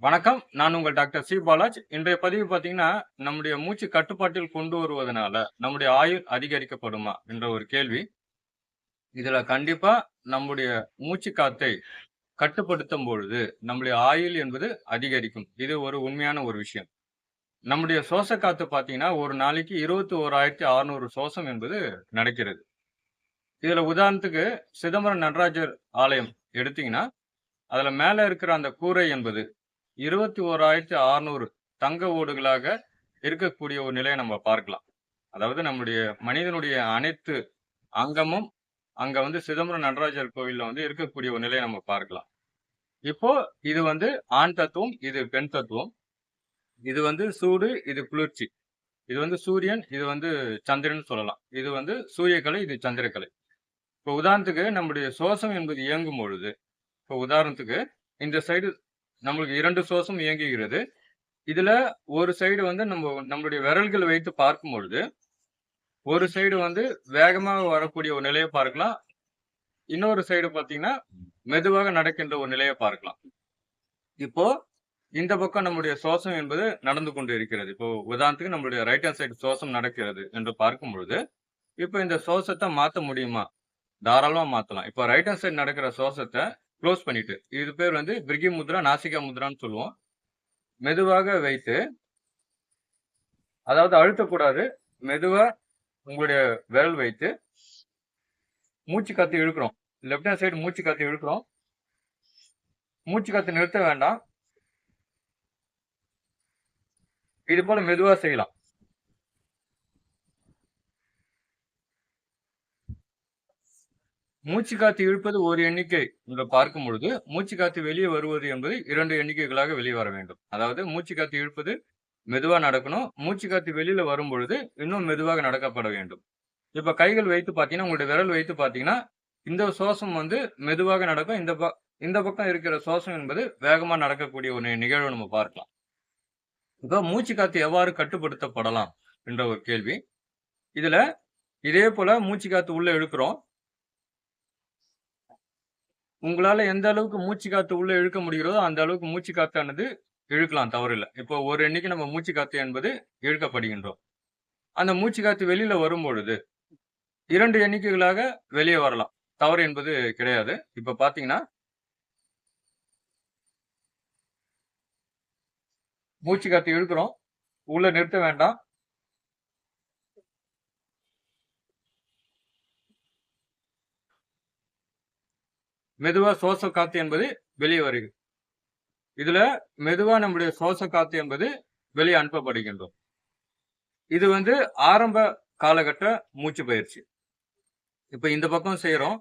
வணக்கம். நான் உங்கள் டாக்டர் சி. பாலாஜ். இன்றைய பதிவு பார்த்தீங்கன்னா நம்முடைய மூச்சு கட்டுப்பாட்டில் கொண்டு வருவதனால நம்முடைய ஆயுள் அதிகரிக்கப்படுமா என்ற ஒரு கேள்வி. இதில் கண்டிப்பாக நம்முடைய மூச்சு காத்தை கட்டுப்படுத்தும் பொழுது நம்முடைய ஆயுள் என்பது அதிகரிக்கும். இது ஒரு உண்மையான ஒரு விஷயம். நம்முடைய சுவாச காத்து பார்த்தீங்கன்னா ஒரு நாளைக்கு இருபத்தி ஓராயிரத்தி அறுநூறு சுவாசம் என்பது நடக்கிறது. இதில் உதாரணத்துக்கு சிதம்பரம் நடராஜர் ஆலயம் எடுத்தீங்கன்னா அதில் மேலே இருக்கிற அந்த கூரை என்பது இருபத்தி ஓராயிரத்தி அறுநூறு தங்க ஓடுகளாக இருக்கக்கூடிய ஒரு நிலையை நம்ம பார்க்கலாம். அதாவது நம்முடைய மனிதனுடைய அனைத்து அங்கமும் அங்க வந்து சிதம்பரம் நடராஜர் கோவில்ல வந்து இருக்கக்கூடிய ஒரு நிலையை நம்ம பார்க்கலாம். இப்போ இது வந்து ஆண் தத்துவம் இது பெண் தத்துவம். இது வந்து சூடு இது குளிர்ச்சி. இது வந்து சூரியன் இது வந்து சந்திரன் சொல்லலாம். இது வந்து சூரியக்கலை இது சந்திரக்கலை. இப்போ உதாரணத்துக்கு நம்முடைய சுவாசம் என்பது இயங்கும் பொழுது இப்போ உதாரணத்துக்கு இந்த சைடு நம்மளுக்கு இரண்டு சுவாசம் இயங்குகிறது. இதுல ஒரு சைடு வந்து நம்ம நம்மளுடைய விரல்கள் வைத்து பார்க்கும் பொழுது ஒரு சைடு வந்து வேகமாக வரக்கூடிய ஒரு நிலையை பார்க்கலாம். இன்னொரு சைடு பார்த்தீங்கன்னா மெதுவாக நடக்கின்ற ஒரு நிலையை பார்க்கலாம். இப்போ இந்த பக்கம் நம்முடைய சுவாசம் என்பது நடந்து கொண்டு இருக்கிறது. இப்போ உதாரணத்துக்கு நம்மளுடைய ரைட் ஹேண்ட் சைடு சுவாசம் நடக்கிறது என்று பார்க்கும் பொழுது இப்போ இந்த சுவாசத்தை மாற்ற முடியுமா? தாராளமாக மாற்றலாம் இப்போ ரைட் ஹேண்ட் சைடு நடக்கிற சுவாசத்தை க்ளோஸ் பண்ணிட்டு. இது பேர் வந்து பிரிகி முத்ரா நாசிகா முத்ரான்னு சொல்லுவோம். மெதுவாக வைத்து அதாவது அழுத்தக்கூடாது. மெதுவாக உங்களுடைய விரல் வைத்து மூச்சு காத்து இழுக்கிறோம். லெஃப்ட் ஹேண்ட் சைடு மூச்சு காத்து இழுக்கிறோம். மூச்சு காத்து நிறுத்த வேண்டாம். இது போல மெதுவாக செய்யலாம். மூச்சு காத்து இழுப்பது ஒரு எண்ணிக்கை என்று பார்க்கும் பொழுது மூச்சு காத்து வெளியே வருவது என்பது இரண்டு எண்ணிக்கைகளாக வெளியே வர வேண்டும். அதாவது மூச்சு காத்து இழுப்பது மெதுவாக நடக்கணும். மூச்சு காத்து வெளியில வரும் பொழுது இன்னும் மெதுவாக நடக்கப்பட வேண்டும். இப்ப கைகள் வைத்து பார்த்தீங்கன்னா உங்களுடைய விரல் வைத்து பார்த்தீங்கன்னா இந்த சுவாசம் வந்து மெதுவாக நடக்கும். இந்த ப இந்த பக்கம் இருக்கிற சுவாசம் என்பது வேகமா நடக்கக்கூடிய ஒரு நிகழ்வு நம்ம பார்க்கலாம். இப்போ மூச்சு காத்து எவ்வாறு கட்டுப்படுத்தப்படலாம் என்ற ஒரு கேள்வி. இதுல இதே போல மூச்சு காத்து உள்ள இழுக்கிறோம். உங்களால் எந்த அளவுக்கு மூச்சு காத்து உள்ளே இழுக்க முடிகிறதோ அந்த அளவுக்கு மூச்சு காத்தானது இழுக்கலாம் தவறில்லை. இப்போ ஒரு எண்ணிக்கை நம்ம மூச்சு காத்து என்பது இழுக்கப்படுகின்றோம். அந்த மூச்சு காத்து வெளியில் வரும்பொழுது இரண்டு எண்ணிக்கைகளாக வெளியே வரலாம். தவறு என்பது கிடையாது. இப்போ பார்த்தீங்கன்னா மூச்சு காத்து இழுக்கிறோம். உள்ளே நிறுத்த வேண்டாம். மெதுவா சுவாச காத்து என்பது வெளியே வருகிறது. இதுல மெதுவா நம்முடைய சுவாச காத்து என்பது வெளியே அனுப்பப்படுகின்றோம் இது வந்து ஆரம்ப காலகட்ட மூச்சு பயிற்சி. இப்ப இந்த பக்கம் செய்யறோம்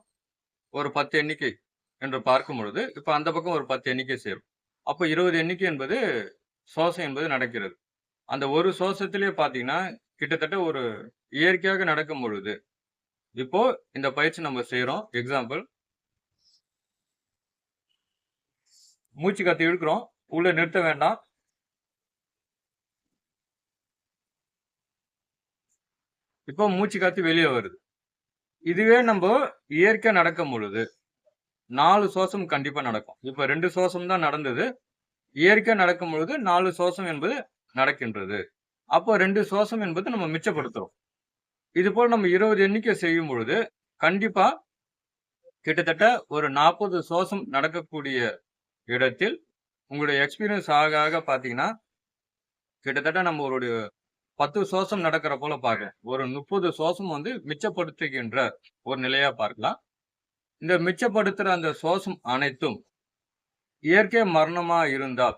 ஒரு பத்து எண்ணிக்கை என்று பார்க்கும் பொழுது இப்ப அந்த பக்கம் ஒரு பத்து எண்ணிக்கை செய்யறோம் அப்போ இருபது எண்ணிக்கை என்பது சுவாசம் என்பது நடக்கிறது. அந்த ஒரு சுவாசத்திலே பார்த்தீங்கன்னா கிட்டத்தட்ட ஒரு இயற்கையாக நடக்கும் பொழுது இப்போ இந்த பயிற்சி நம்ம செய்யறோம் எக்ஸாம்பிள் மூச்சு காத்து இழுக்கிறோம். உள்ள நிறுத்த வேண்டாம். இப்போ மூச்சு காத்து வெளியே வருது. இதுவே நம்ம இயற்கை நடக்கும் பொழுது நாலு சுவாசம் கண்டிப்பா நடக்கும். இப்ப ரெண்டு சுவாசம் தான் நடந்தது. இயற்கை நடக்கும் பொழுது நாலு சுவாசம் என்பது நடக்கின்றது. அப்போ ரெண்டு சுவாசம் என்பது நம்ம மிச்சப்படுத்துறோம். இது போல் நம்ம இருபது எண்ணிக்கை செய்யும் பொழுது கண்டிப்பா கிட்டத்தட்ட ஒரு நாற்பது சுவாசம் நடக்கக்கூடிய இடத்தில் உங்களுடைய எக்ஸ்பீரியன்ஸ் ஆக ஆக பார்த்தீங்கன்னா கிட்டத்தட்ட நம்ம ஒரு பத்து சுவாசம் நடக்கிற போல பார்க்கலாம். ஒரு முப்பது சுவாசம் வந்து மிச்சப்படுத்துகின்ற ஒரு நிலையா பார்க்கலாம். இந்த மிச்சப்படுத்துற அந்த சுவாசம் அனைத்தும் இயற்கை மரணமா இருந்தால்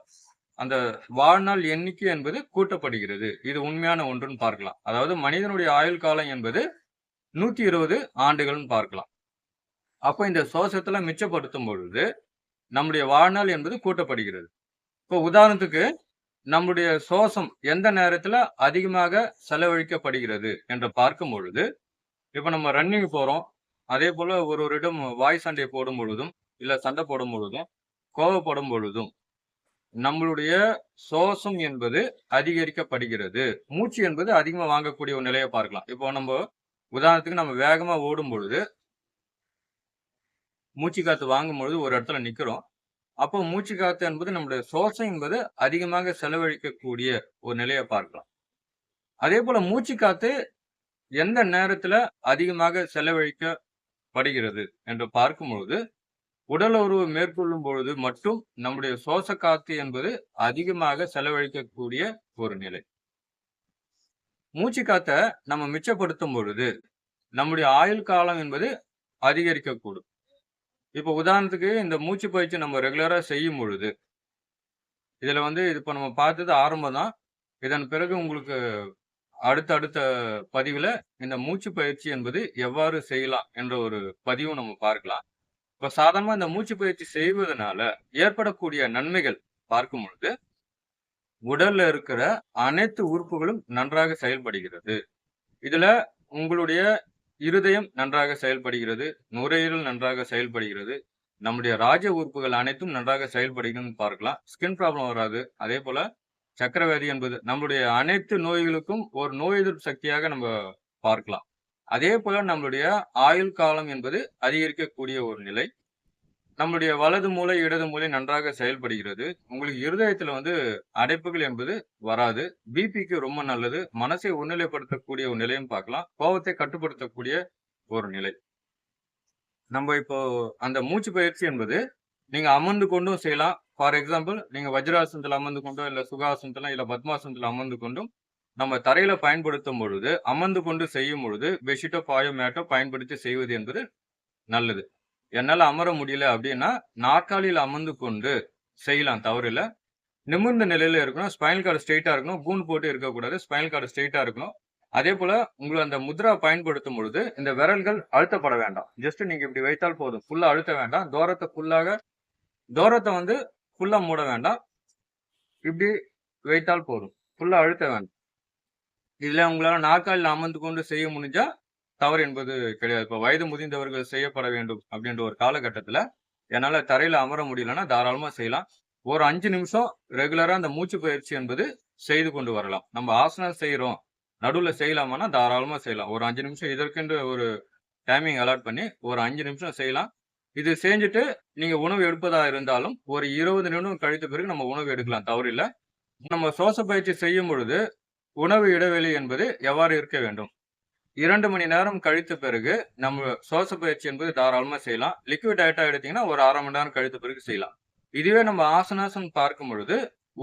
அந்த வாழ்நாள் எண்ணிக்கை என்பது கூட்டப்படுகிறது. இது உண்மையான ஒன்றுன்னு பார்க்கலாம். அதாவது மனிதனுடைய ஆயுள் காலம் என்பது நூத்தி இருபது ஆண்டுகள்னு பார்க்கலாம். அப்போ இந்த சுவாசத்தில் மிச்சப்படுத்தும் பொழுது நம்முடைய வாழ்நாள் என்பது கூட்டப்படுகிறது. இப்போ உதாரணத்துக்கு நம்முடைய சுவாசம் எந்த நேரத்துல அதிகமாக செலவழிக்கப்படுகிறது என்று பார்க்கும் பொழுது இப்போ நம்ம ரன்னிங் போறோம். அதே போல ஒரு ஒரு இடம் வாய் சண்டை போடும் பொழுதும் இல்ல சண்டை போடும் பொழுதும் கோவப்படும் பொழுதும் நம்மளுடைய சுவாசம் என்பது அதிகரிக்கப்படுகிறது. மூச்சு என்பது அதிகமாக வாங்கக்கூடிய ஒரு நிலையை பார்க்கலாம். இப்போ நம்ம உதாரணத்துக்கு நம்ம வேகமா ஓடும் பொழுது மூச்சு காத்து வாங்கும் பொழுது ஒரு இடத்துல நிக்கிறோம். அப்போ மூச்சு காத்து என்பது நம்முடைய சுவாசம் என்பது அதிகமாக செலவழிக்கக்கூடிய ஒரு நிலையை பார்க்கலாம். அதே போல மூச்சு காத்து எந்த நேரத்துல அதிகமாக செலவழிக்கப்படுகிறது என்று பார்க்கும்பொழுது உடல் உறவு மேற்கொள்ளும் பொழுது மட்டும் நம்முடைய சுவாச காத்து என்பது அதிகமாக செலவழிக்கக்கூடிய ஒரு நிலை. மூச்சு காத்த நம்ம மிச்சப்படுத்தும் பொழுது நம்முடைய ஆயுள் காலம் என்பது அதிகரிக்கக்கூடும். இப்போ உதாரணத்துக்கு இந்த மூச்சு பயிற்சி நம்ம ரெகுலரா செய்யும் பொழுது இதுல வந்து இது இப்போ நம்ம பார்த்தது ஆரம்பம் தான். இதன் பிறகு உங்களுக்கு அடுத்த அடுத்த பதிவுல இந்த மூச்சு பயிற்சி என்பது எவ்வாறு செய்யலாம் என்ற ஒரு பதிவும் நம்ம பார்க்கலாம். இப்ப சாதாரணமா இந்த மூச்சு பயிற்சி செய்வதனால ஏற்படக்கூடிய நன்மைகள் பார்க்கும் பொழுது உடல்ல இருக்கிற அனைத்து உறுப்புகளும் நன்றாக செயல்படுகிறது. இதுல உங்களுடைய இருதயம் நன்றாக செயல்படுகிறது நுரையீரல் நன்றாக செயல்படுகிறது நம்முடைய ராஜ உறுப்புகள் அனைத்தும் நன்றாக செயல்படுகிறது பார்க்கலாம். ஸ்கின் ப்ராப்ளம் வராது. அதே போல சக்கரவியாதி என்பது நம்மளுடைய அனைத்து நோய்களுக்கும் ஒரு நோய் எதிர்ப்பு சக்தியாக நம்ம பார்க்கலாம். அதே போல நம்மளுடைய ஆயுள் காலம் என்பது அதிகரிக்கக்கூடிய ஒரு நிலை. நம்மளுடைய வலது மூளை இடது மூளை நன்றாக செயல்படுகிறது. உங்களுக்கு இருதயத்துல வந்து அடைப்புகள் என்பது வராது. பிபிக்கு ரொம்ப நல்லது. மனசை உன்னிலைப்படுத்தக்கூடிய ஒரு நிலையும் பார்க்கலாம். கோபத்தை கட்டுப்படுத்தக்கூடிய ஒரு நிலை. நம்ம இப்போ அந்த மூச்சு பயிற்சி என்பது நீங்க அமர்ந்து கொண்டும் செய்யலாம். ஃபார் எக்ஸாம்பிள் நீங்க வஜ்ராசனத்தில் அமர்ந்து கொண்டோ இல்ல சுகாசனத்துல இல்ல பத்மாசனத்தில் அமர்ந்து கொண்டும் நம்ம தரையில பயன்படுத்தும் பொழுது அமர்ந்து கொண்டு செய்யும் பொழுது பெட்ஷீட்டோ பாயோ மேட்டோ பயன்படுத்தி செய்வது என்பது நல்லது. என்னால் அமர முடியல அப்படின்னா நாற்காலியில் அமர்ந்து கொண்டு செய்யலாம். தவறில்ல. நிமிர்ந்த நிலையில இருக்கணும். ஸ்பைனல் கார்டு ஸ்ட்ரெயிட்டாக இருக்கணும். கூன் போட்டு இருக்கக்கூடாது ஸ்பைனல் கார்டு ஸ்ட்ரெயிட்டாக இருக்கணும். அதே போல உங்களை அந்த முத்ரா பயன்படுத்தும் பொழுது இந்த விரல்கள் அழுத்தப்பட வேண்டாம். ஜஸ்ட் நீங்க இப்படி வைத்தால் போதும். ஃபுல்லா அழுத்த வேண்டாம். தூரத்தை ஃபுல்லாக தூரத்தை வந்து ஃபுல்லா மூட வேண்டாம். இப்படி வைத்தால் போதும். ஃபுல்லா அழுத்த வேண்டாம். இதுல உங்களால நாற்காலியில் அமர்ந்து கொண்டு செய்ய முடிஞ்சா தவறு என்பது கிடையாது. இப்போ வயது முதிர்ந்தவர்கள் செய்யப்பட வேண்டும் அப்படின்ற ஒரு காலகட்டத்தில் என்னால் தரையில் அமர முடியலன்னா தாராளமாக செய்யலாம். ஒரு அஞ்சு நிமிஷம் ரெகுலராக அந்த மூச்சு பயிற்சி என்பது செய்து கொண்டு வரலாம். நம்ம ஆசனம் செய்கிறோம் நடுவில் செய்யலாமான்னா தாராளமாக செய்யலாம். ஒரு அஞ்சு நிமிஷம் இதற்கென்று ஒரு டைமிங் அலாட் பண்ணி ஒரு அஞ்சு நிமிஷம் செய்யலாம். இது செஞ்சுட்டு நீங்கள் உணவு எடுப்பதா இருந்தாலும் ஒரு இருபது நிமிடம் கழித்த பிறகு நம்ம உணவு எடுக்கலாம். தவறில்லை நம்ம சுவாச பயிற்சி செய்யும் பொழுது உணவு இடைவெளி என்பது எவ்வாறு இருக்க வேண்டும்? இரண்டு மணி நேரம் கழித்த பிறகு நம்ம சுவாச பயிற்சி என்பது தாராளமாக செய்யலாம். லிக்விட் டயட்டா எடுத்தீங்கன்னா ஒரு அரை மணி நேரம் கழித்த பிறகு செய்யலாம். இதுவே நம்ம ஆசனாசன் பார்க்கும் பொழுது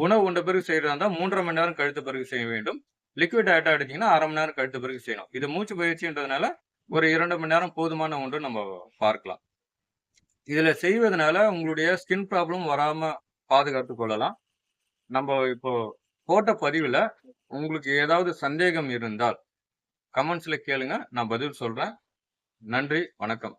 உணவு உண்ட பிறகு செய்யறதா இருந்தால் மூன்றரை மணி நேரம் கழித்த பிறகு செய்ய வேண்டும். லிக்விட் டயட்டா எடுத்தீங்கன்னா அரை மணி நேரம் கழித்த பிறகு செய்யணும். இது மூச்சு பயிற்சின்றதுனால ஒரு இரண்டு மணி நேரம் போதுமான ஒன்று நம்ம பார்க்கலாம். இதில் செய்வதனால உங்களுடைய ஸ்கின் ப்ராப்ளம் வராமல் பாதுகாத்து கொள்ளலாம். நம்ம இப்போ போட்ட பதிவில் உங்களுக்கு ஏதாவது சந்தேகம் இருந்தால் கமெண்ட்ஸில் கேளுங்க நான் பதில் சொல்கிறேன் நன்றி வணக்கம்.